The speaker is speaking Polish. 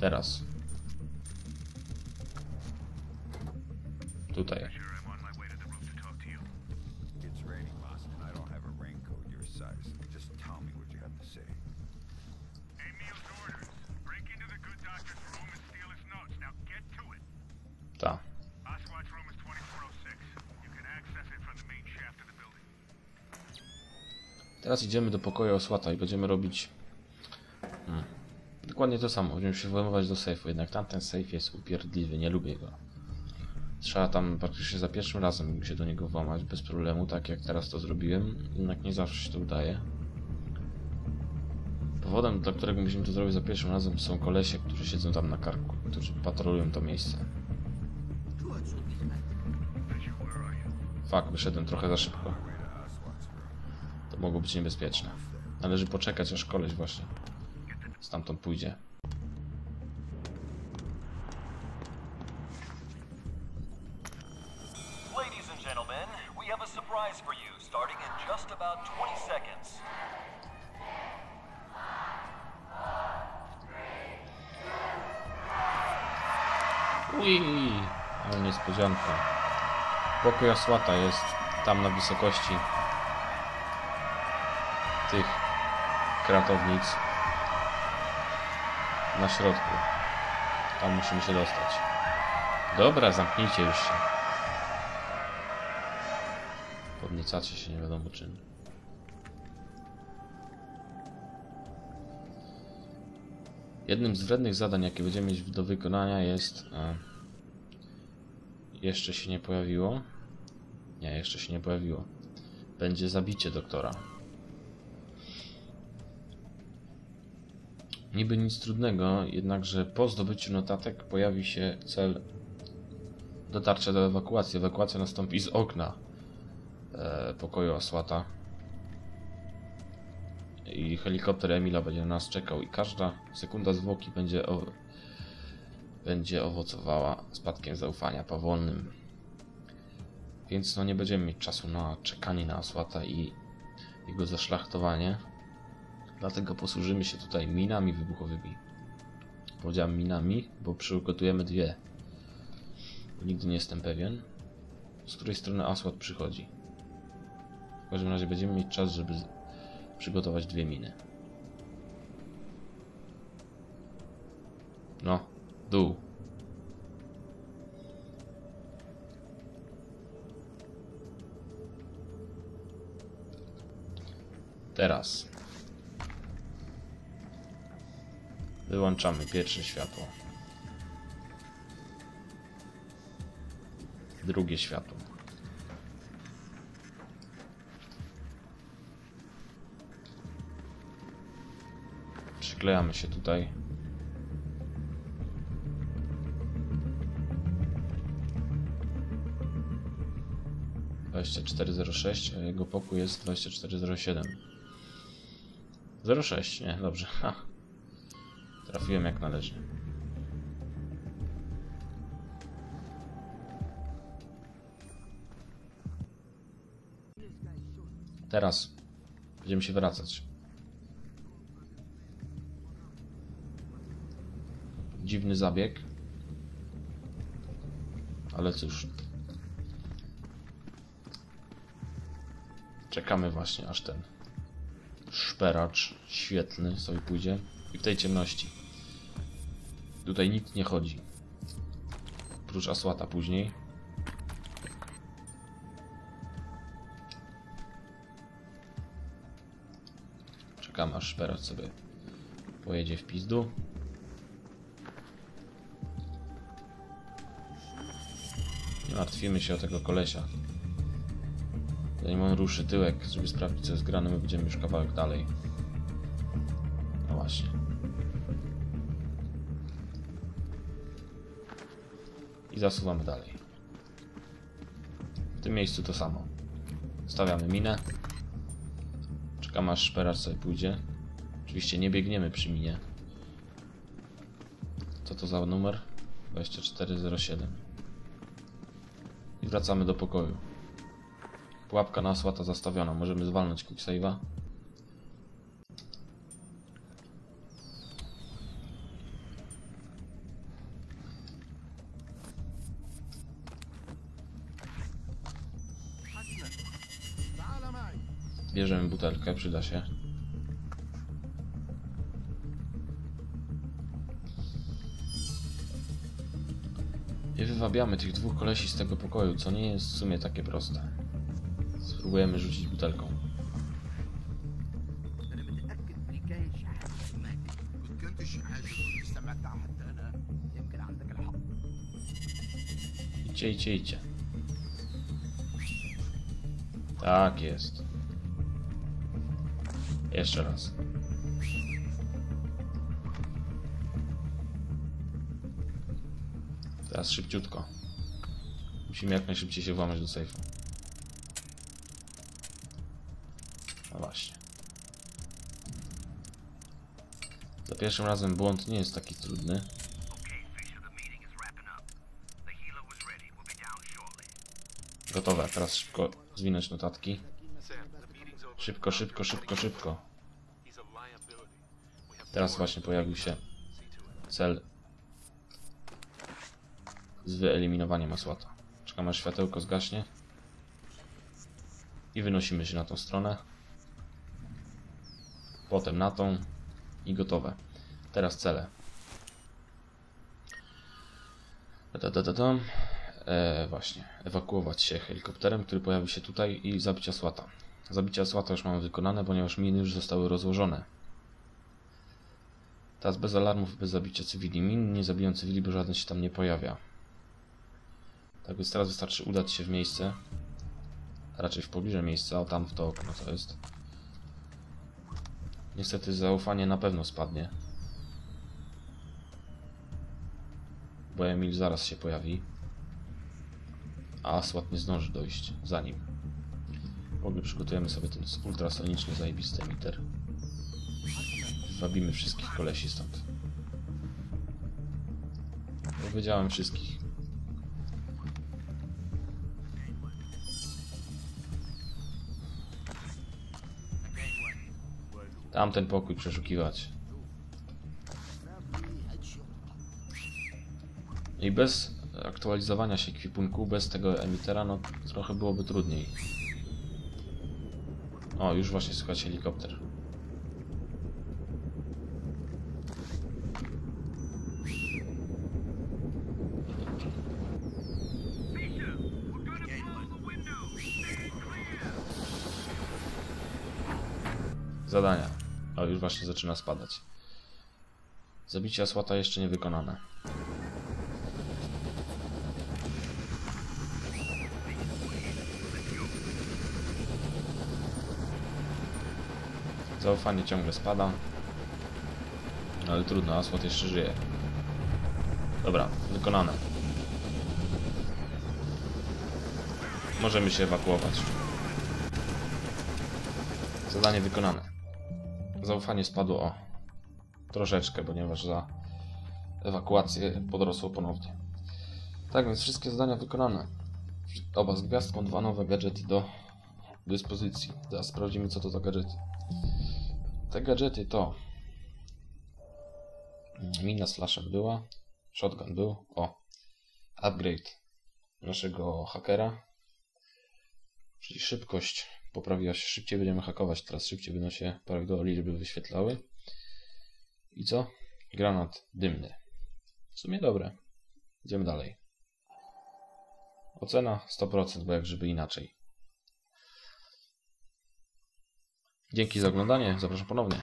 Teraz. Tutaj. Ta. Oswald's room is 2406. You can access it from the main shaft of the building. Teraz idziemy do pokoju Osłata i będziemy robić. Dokładnie to samo. Będziemy się włamywać do sejfu, jednak tamten sejf jest upierdliwy, nie lubię go. Trzeba tam praktycznie za pierwszym razem się do niego włamać bez problemu, tak jak teraz to zrobiłem, jednak nie zawsze się to udaje. Powodem, dla którego musimy to zrobić za pierwszym razem są kolesie, którzy siedzą tam na karku, którzy patrolują to miejsce. Fuck, wyszedłem trochę za szybko. To mogło być niebezpieczne. Należy poczekać, aż koleś właśnie stamtąd pójdzie. Ladies and gentlemen, we have a surprise for you starting in just about 20 seconds. Ui, ale niespodzianka. Pokój Asłata jest tam na wysokości tych kratownic na środku. Tam musimy się dostać. Dobra, zamknijcie już się. Podniecacie się nie wiadomo czym. Jednym z wrednych zadań, jakie będziemy mieć do wykonania jest... E, jeszcze się nie pojawiło. Nie, jeszcze się nie pojawiło. Będzie zabicie doktora. Niby nic trudnego, jednakże po zdobyciu notatek pojawi się cel dotarcia do ewakuacji. Ewakuacja nastąpi z okna e, pokoju Asłata. I helikopter Emila będzie na nas czekał i każda sekunda zwłoki będzie, o, będzie owocowała spadkiem zaufania powolnym. Więc no nie będziemy mieć czasu na czekanie na Asłata i jego zaszlachtowanie. Dlatego posłużymy się tutaj minami wybuchowymi. Powiedziałem minami, bo przygotujemy dwie. Nigdy nie jestem pewien, z której strony Asłat przychodzi. W każdym razie będziemy mieć czas, żeby przygotować dwie miny. No, dół. Teraz. Wyłączamy pierwsze światło. Drugie światło. Przyklejamy się tutaj. Dwadzieścia cztery zero sześć, a jego pokój jest dwadzieścia cztery zero siedem. 06, nie, dobrze. Ha. Trafiłem jak należy. Teraz będziemy się wracać. Dziwny zabieg. Ale cóż. Czekamy właśnie aż ten szperacz świetlny sobie pójdzie i w tej ciemności. Tutaj nikt nie chodzi. Prócz Asłata później. Czekamy aż szperacz sobie pojedzie w pizdu. Nie martwimy się o tego kolesia. Zanim on ruszy tyłek, żeby sprawdzić co jest grane, my będziemy już kawałek dalej. I zasuwamy dalej. W tym miejscu to samo. Stawiamy minę. Czekamy aż szperacz sobie pójdzie. Oczywiście nie biegniemy przy minie. Co to za numer? 2407. I wracamy do pokoju. Pułapka na słata zastawiona. Możemy zwalnąć quick Bierzemy butelkę, przyda się. I wywabiamy tych dwóch kolesi z tego pokoju, co nie jest w sumie takie proste. Spróbujemy rzucić butelką. Idźcie, idźcie, idźcie. Tak jest. Jeszcze raz. Teraz szybciutko. Musimy jak najszybciej się włamać do sejfu. No właśnie. Za pierwszym razem błąd nie jest taki trudny. Gotowe, teraz szybko zwinąć notatki. Szybko, szybko, szybko, szybko. Teraz właśnie pojawił się cel z wyeliminowaniem osłata. Czekamy aż światełko zgaśnie i wynosimy się na tą stronę. Potem na tą i gotowe. Teraz cele. Da, da, da, da. E, właśnie, ewakuować się helikopterem, który pojawi się tutaj i zabicia słata. Zabicia słata już mamy wykonane, ponieważ miny już zostały rozłożone. Teraz bez alarmów, bez zabicia cywili. Min nie zabiją cywili, bo żaden się tam nie pojawia. Tak więc teraz wystarczy udać się w miejsce, raczej w pobliże miejsca, o tam w to okno to jest. Niestety zaufanie na pewno spadnie. Bo Emil zaraz się pojawi. A Asłat nie zdąży dojść za nim. Ogóle przygotujemy sobie ten ultrasoniczny zajebisty emiter. Wabimy wszystkich kolesi stąd. Powiedziałem wszystkich. Tamten pokój przeszukiwać. I bez aktualizowania się ekwipunku, bez tego emitera, no trochę byłoby trudniej. O, już właśnie słychać helikopter. Zadania. O, już właśnie zaczyna spadać. Zabicie asłata jeszcze nie wykonane. Zaufanie ciągle spada. Ale trudno, asłat jeszcze żyje. Dobra, wykonane. Możemy się ewakuować. Zadanie wykonane. Zaufanie spadło o troszeczkę, ponieważ za ewakuację podrosło ponownie. Tak więc wszystkie zadania wykonane. Oba z gwiazdką, dwa nowe gadżety do dyspozycji. Teraz sprawdzimy co to za gadżety. Te gadżety to mina z flashem była, shotgun był, o upgrade naszego hakera, czyli szybkość poprawiła się, szybciej będziemy hakować, teraz szybciej będą się prawidłowo liczby wyświetlały. I co? Granat dymny. W sumie dobre. Idziemy dalej. Ocena 100%, bo jak żeby inaczej. Dzięki za oglądanie, zapraszam ponownie.